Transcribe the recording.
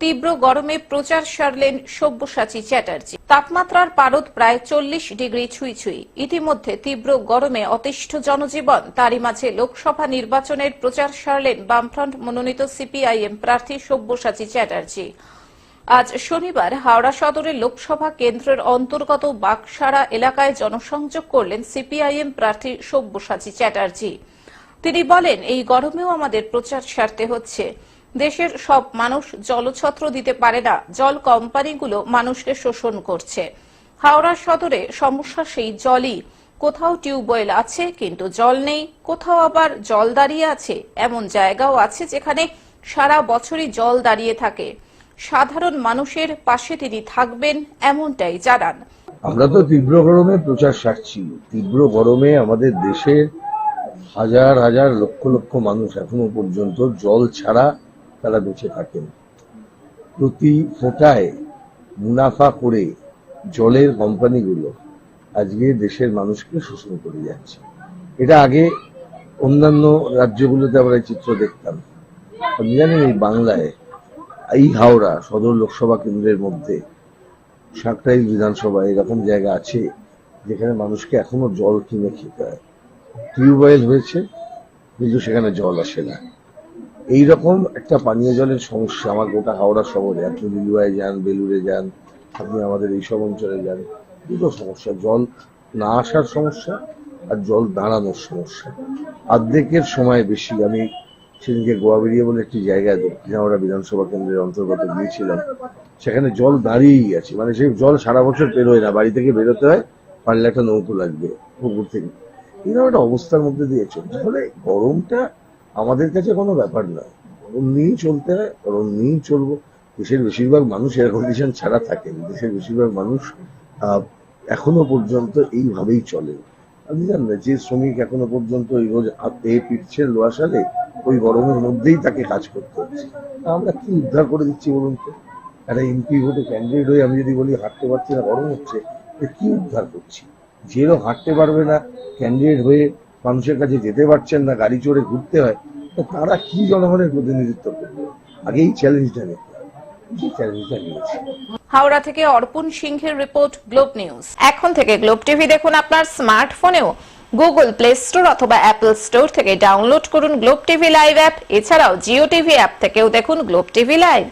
তীব্র গরমে প্রচার সারলেন সব্যসাচী চ্যাটার্জি। তাপমাত্রার পারদ প্রায় চল্লিশ ডিগ্রি ছুঁই ছুঁই ইতিমধ্যে তীব্র গরমে অতিষ্ঠ জনজীবন। তারই মাঝে লোকসভা নির্বাচনের প্রচার সারলেন বামফ্রন্ট মনোনীত সিপিআইএম প্রার্থী সব্যসাচী চ্যাটার্জি। আজ শনিবার হাওড়া সদরের লোকসভা কেন্দ্রের অন্তর্গত বাগসারা এলাকায় জনসংযোগ করলেন সিপিআইএম প্রার্থী সব্যসাচী চ্যাটার্জি। তিনি বলেন, এই গরমেও আমাদের প্রচার সারতে হচ্ছে। দেশের সব মানুষ জলছত্র দিতে পারে না, জল কোম্পানিগুলো মানুষকে শোষণ করছে। হাওড়া সদরে সমস্যা সেই জলই। কোথাও টিউবওয়েল আছে, কিন্তু জল নেই। কোথাও আবার জল দাঁড়িয়ে আছে, এমন জায়গাও আছে যেখানে সারা বছরই জল দাঁড়িয়ে থাকে। সাধারণ মানুষের পাশে তিনি থাকবেন, এমনটাই জানান। আমরা তো তীব্র গরমে প্রচার সারছি। তীব্র গরমে আমাদের দেশের হাজার হাজার লক্ষ লক্ষ মানুষ এখনও পর্যন্ত জল ছাড়া তারা বেঁচে থাকেন। প্রতি ফোঁটায় মুনাফা করে জলের কোম্পানিগুলো আজকে দেশের মানুষকে শোষণ করে যাচ্ছে। এটা আগে অন্যান্য রাজ্যগুলোতে আমরা চিত্র দেখতাম। আপনি জানেন এই বাংলায় এই হাওড়া সদর লোকসভা কেন্দ্রের মধ্যে সাঁকরাইল বিধানসভা এরকম জায়গা আছে যেখানে মানুষকে এখনও জল কিনে খেতে হয়। টিউবওয়েল হয়েছে, কিন্তু সেখানে জল আসে না। এইরকম একটা পানীয় জলের সমস্যা। আমার গোটা হাওড়া শহরে, আপনি লিলুয়ায় যান, বেলুড়ে যান, আপনি আমাদের এইসব অঞ্চলে যান, দুটো সমস্যা। জল না আসার সমস্যা আর জল দাঁড়ানোর সমস্যা। অর্ধেকের সময় বেশি। আমি সেদিনকে গোয়া বেরিয়ে বলে একটি জায়গায় দক্ষিণ হাওড়া বিধানসভা কেন্দ্রের অন্তর্গত গিয়েছিলাম। সেখানে জল দাঁড়িয়েই আছে। মানে সেই জল সারা বছর বেরোয় না। বাড়ি থেকে বেরোতে হয়, পারলে একটা নৌকো লাগবে, পুকুর থেকে। এরকম একটা অবস্থার মধ্যে দিয়ে চলছে। ফলে গরমটা আমাদের কাছে কোনো ব্যাপার নয় গরম নিয়েই চলতে হয় গরম নিয়েই চলবো। দেশের বেশিরভাগ মানুষ এয়ার কন্ডিশন ছাড়া থাকেন। দেশের বেশিরভাগ মানুষ এখনও পর্যন্ত এইভাবেই চলে। আপনি জানেন যে শ্রমিক এখনও পর্যন্ত ওই রোজ পিটছে লোয়া সালে, ওই গরমের মধ্যেই তাকে কাজ করতে হচ্ছে। আমরা কি উদ্ধার করে দিচ্ছি বলুন তো? একটা এমপি ভোটে ক্যান্ডিডেট হয়ে আমি যদি বলি হাঁটতে পারছি না, গরম হচ্ছে কি উদ্ধার করছি? যে লোক হাঁটতে পারবে না ক্যান্ডিডেট হয়ে মানুষের কাছে যেতে পারছেন না, গাড়ি চড়ে ঘুরতে হয়, তো তারা কি জনগণের প্রতিনিধিত্ব করবে? চ্যালেঞ্জটা নিতে চ্যালেঞ্জটা নিয়েছি হাওড়া থেকে অর্পণ সিংহের রিপোর্ট, গ্লোব নিউজ। এখন থেকে গ্লোব টিভি দেখুন আপনার স্মার্টফোনেও। গুগল প্লে স্টোর অথবা অ্যাপল স্টোর থেকে ডাউনলোড করুন গ্লোব টিভি লাইভ অ্যাপ। এছাড়াও জিও টিভি অ্যাপ থেকেও দেখুন গ্লোব টিভি লাইভ।